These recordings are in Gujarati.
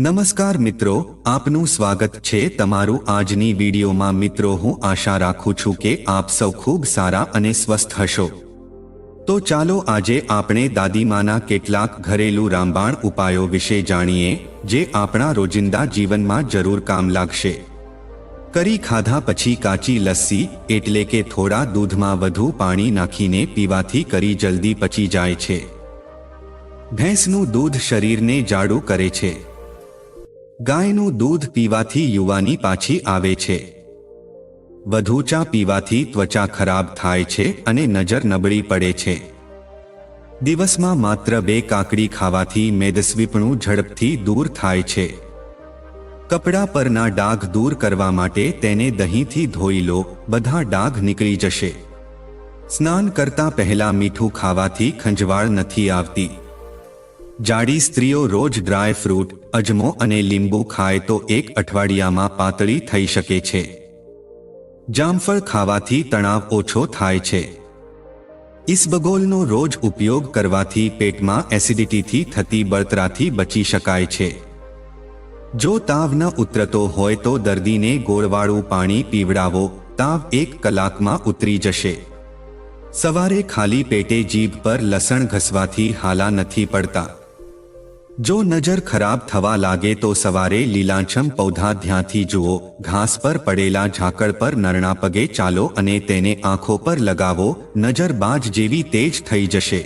નમસ્કાર મિત્રો, આપનું સ્વાગત છે તમારું આજની વિડીયોમાં. મિત્રો, હું આશા રાખું છું કે આપ સૌ ખૂબ સારા અને સ્વસ્થ હશો. તો ચાલો આજે આપણે દાદીમાના કેટલાક ઘરેલું રામબાણ ઉપાયો વિશે જાણીએ, જે આપણા રોજિંદા જીવનમાં જરૂર કામ લાગશે. કરી ખાધા પછી કાચી લસ્સી, એટલે કે થોડા દૂધમાં વધુ પાણી નાખીને પીવાથી કરી જલ્દી પચી જાય છે. ભેંસનું દૂધ શરીરને જાડું કરે છે. ગાયનું દૂધ પીવાથી યુવાની પાછી આવે છે. વધુ ચા પીવાથી ત્વચા ખરાબ થાય છે અને નજર નબળી પડે છે. દિવસમાં માત્ર બે કાકડી ખાવાથી મેદસ્વીપણું ઝડપથી દૂર થાય છે. કપડા પરના ડાઘ દૂર કરવા માટે તેને દહીંથી ધોઈ લો, બધા ડાઘ નીકળી જશે. સ્નાન કરતા પહેલા મીઠું ખાવાથી ખંજવાળ નથી આવતી. જાડી સ્ત્રીઓ રોજ ડ્રાય ફ્રૂટ, અજમો અને લીંબુ ખાય તો એક અઠવાડિયામાં પાતળી થઈ શકે છે. જામફળ ખાવાથી તણાવ ઓછો થાય છે. ઇસબગોલનો રોજ ઉપયોગ કરવાથી પેટમાં એસિડિટીથી થતી બળતરાથી બચી શકાય છે. જો તાવ ન ઉતરતો હોય તો દર્દીને ગોળવાળું પાણી પીવડાવો, તાવ એક કલાકમાં ઉતરી જશે. સવારે ખાલી પેટે જીભ પર લસણ ઘસવાથી હાલા નથી પડતા. જો નજર ખરાબ થવા લાગે તો સવારે લીલાછમ પૌધા ધ્યાંથી જુઓ. ઘાસ પર પડેલા ઝાકળ પર નરણા પગે ચાલો અને તેને આંખો પર લગાવો. નજર બાજ જેવી તેજ થઈ જશે.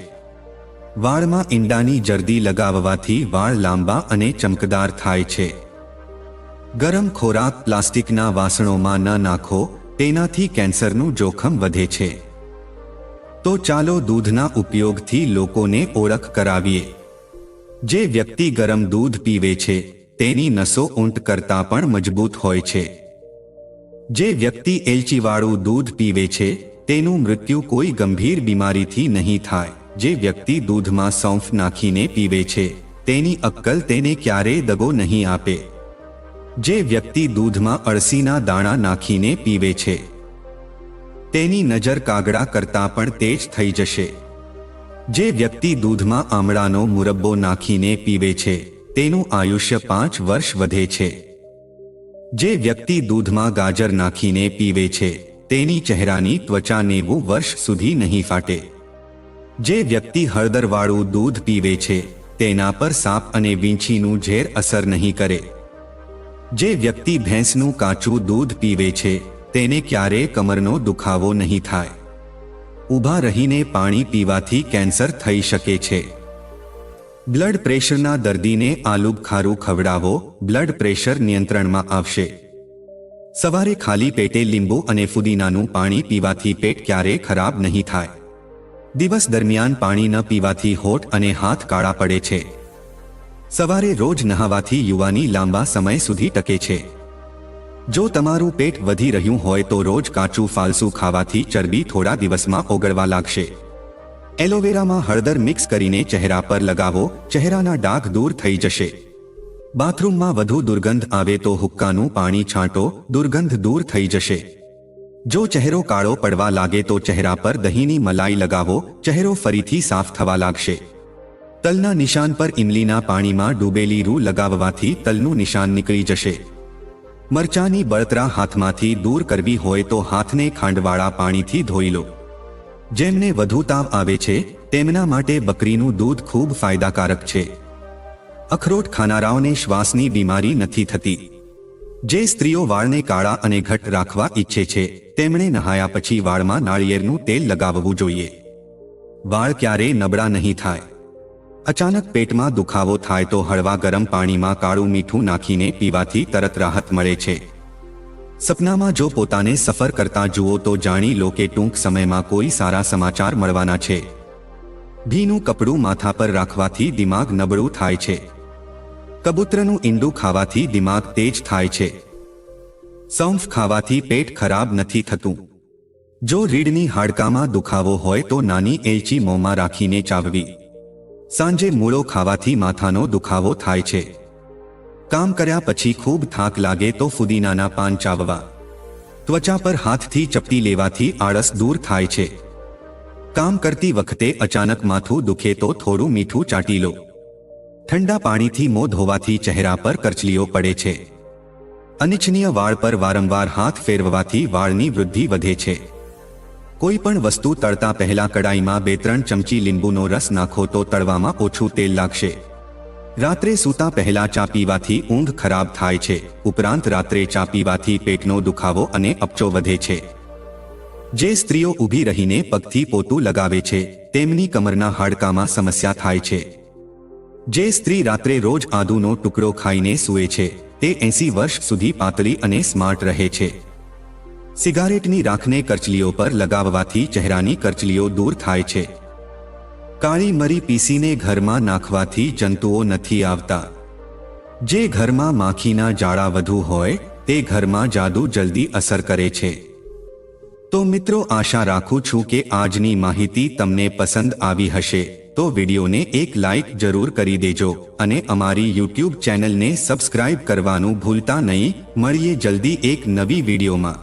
વાળમાં ઈંડાની જરદી લગાવવાથી વાળ લાંબા અને ચમકદાર થાય છે. ગરમ ખોરાક પ્લાસ્ટિકના વાસણોમાં ન નાખો, તેનાથી કેન્સરનું જોખમ વધે છે. તો ચાલો દૂધના ઉપયોગથી લોકોને ઓળખ કરાવીએ. જે વ્યક્તિ ગરમ દૂધ પીવે છે, તેની નસો ઊંટ કરતાં પણ મજબૂત હોય છે. જે વ્યક્તિ એલચીવાળું દૂધ પીવે છે, તેનું મૃત્યુ કોઈ ગંભીર બીમારીથી નહીં થાય. જે વ્યક્તિ દૂધમાં સૌંફ નાખીને પીવે છે, તેની અક્કલ તેને ક્યારેય દગો નહીં આપે. જે વ્યક્તિ દૂધમાં અળસીના દાણા નાખીને પીવે છે, તેની નજર કાગડા કરતાં પણ તેજ થઈ જશે. જે વ્યક્તિ દૂધમાં આમળાનો મુરબ્બો નાખીને પીવે છે, તેનું આયુષ્ય પાંચ વર્ષ વધે છે. જે વ્યક્તિ દૂધમાં ગાજર નાખીને પીવે છે, તેની ચહેરાની ત્વચા નેવું વર્ષ સુધી નહીં ફાટે. જે વ્યક્તિ હળદરવાળું દૂધ પીવે છે, તેના પર સાપ અને વીંછીનું ઝેર અસર નહીં કરે. જે વ્યક્તિ ભેંસનું કાચું દૂધ પીવે છે, તેને ક્યારેય કમરનો દુખાવો નહીં થાય. ઊભા રહીને પાણી પીવાથી કેન્સર થઈ શકે છે. બ્લડ પ્રેશરના દર્દીને આલુબ ખારું ખવડાવો, બ્લડ પ્રેશર નિયંત્રણમાં આવશે. સવારે ખાલી પેટે લીંબુ અને ફુદીનાનું પાણી પીવાથી પેટ ક્યારેય ખરાબ નહીં થાય. દિવસ દરમિયાન પાણી ન પીવાથી હોઠ અને હાથ કાળા પડે છે. સવારે રોજ નહાવાથી યુવાની લાંબા સમય સુધી ટકે છે. જો તમારું પેટ વધી રહ્યું હોય તો રોજ કાચું ફાલસું ખાવાથી ચરબી થોડા દિવસમાં ઓગળવા લાગશે. એલોવેરામાં હળદર મિક્સ કરીને ચહેરા પર લગાવો, ચહેરાના ડાઘ દૂર થઈ જશે. બાથરૂમમાં વધુ દુર્ગંધ આવે તો હુક્કાનું પાણી છાંટો, દુર્ગંધ દૂર થઈ જશે. જો ચહેરો કાળો પડવા લાગે તો ચહેરા પર દહીંની મલાઈ લગાવો, ચહેરો ફરીથી સાફ થવા લાગશે. તલના નિશાન પર ઇમલીના પાણીમાં ડૂબેલી રૂ લગાવવાથી તલનું નિશાન નીકળી જશે. મરચાની બળતરા હાથમાંથી દૂર કરવી હોય તો હાથને ખાંડવાળા પાણીથી ધોઈ લો. જેમને વધુ તાવ આવે છે, તેમના માટે બકરીનું દૂધ ખૂબ ફાયદાકારક છે. અખરોટ ખાનારાઓને શ્વાસની બીમારી નથી થતી. જે સ્ત્રીઓ વાળને કાળા અને ઘટ રાખવા ઈચ્છે છે, તેમણે નહાયા પછી વાળમાં નાળિયેરનું તેલ લગાવવું જોઈએ. વાળ ક્યારેય નબળા નહીં થાય. અચાનક પેટમાં દુખાવો થાય તો હળવા ગરમ પાણીમાં કાળું મીઠું નાખીને પીવાથી તરત રાહત મળે છે. સપનામાં જો પોતાને સફર કરતા જુઓ તો જાણી લો કે ટૂંક સમયમાં કોઈ સારા સમાચાર મળવાના છે. ભીનું કપડું માથા પર રાખવાથી દિમાગ નબળું થાય છે. કબૂતરનું ઈંડું ખાવાથી દિમાગ તેજ થાય છે. સૌંફ ખાવાથી પેટ ખરાબ નથી થતું. જો રીડની હાડકામાં દુખાવો હોય તો નાની એલચી મોંમાં રાખીને ચાવવી. સાંજે મૂળો ખાવાથી માથાનો દુખાવો થાય છે. કામ કર્યા પછી ખૂબ થાક લાગે તો ફુદીનાના પાન ચાવવા. ત્વચા પર હાથથી ચપટી લેવાથી આળસ દૂર થાય છે. કામ કરતી વખતે અચાનક માથું દુખે તો થોડું મીઠું ચાટી લો. ઠંડા પાણીથી મોં ધોવાથી ચહેરા પર કરચલીઓ પડે છે. અનિચ્છનીય વાળ પર વારંવાર હાથ ફેરવવાથી વાળની વૃદ્ધિ વધે છે. કોઈ પણ વસ્તુ તળતા પહેલા કડાઈમાં બે ત્રણ ચમચી લીંબુનો રસ નાખો તો તળવામાં ઓછું તેલ લાગશે. રાત્રે સૂતા પહેલા ચા પીવાથી ઊંઘ ખરાબ થાય છે. ઉપરાંત રાત્રે ચા પીવાથી પેટનો દુખાવો અને અપચો વધે છે. જે સ્ત્રીઓ ઊભી રહીને પગથી પોતું લગાવે છે, તેમની કમરના હાડકામાં સમસ્યા થાય છે. જે સ્ત્રી રાત્રે રોજ આદુનો ટુકડો ખાઈને સૂએ છે, તે એંસી વર્ષ સુધી પાતળી અને સ્માર્ટ રહે છે. સિગારેટની રાખને કરચલીઓ પર લગાવવાથી ચહેરાની કરચલીઓ દૂર થાય છે. કાળી મરી પીસીને ઘરમાં નાખવાથી જંતુઓ નથી આવતા. જે ઘરમાં માખીના જાળા વધુ હોય, તે ઘરમાં જાદુ જલ્દી અસર કરે છે. તો મિત્રો આશા રાખું છું કે આજની માહિતી તમને પસંદ આવી હશે. તો વિડીયોને એક લાઈક જરૂર કરી દેજો અને અમારી યુટ્યુબ ચેનલને સબસ્ક્રાઇબ કરવાનું ભૂલતા નહીં. મળીએ જલ્દી એક નવી વિડીયોમાં.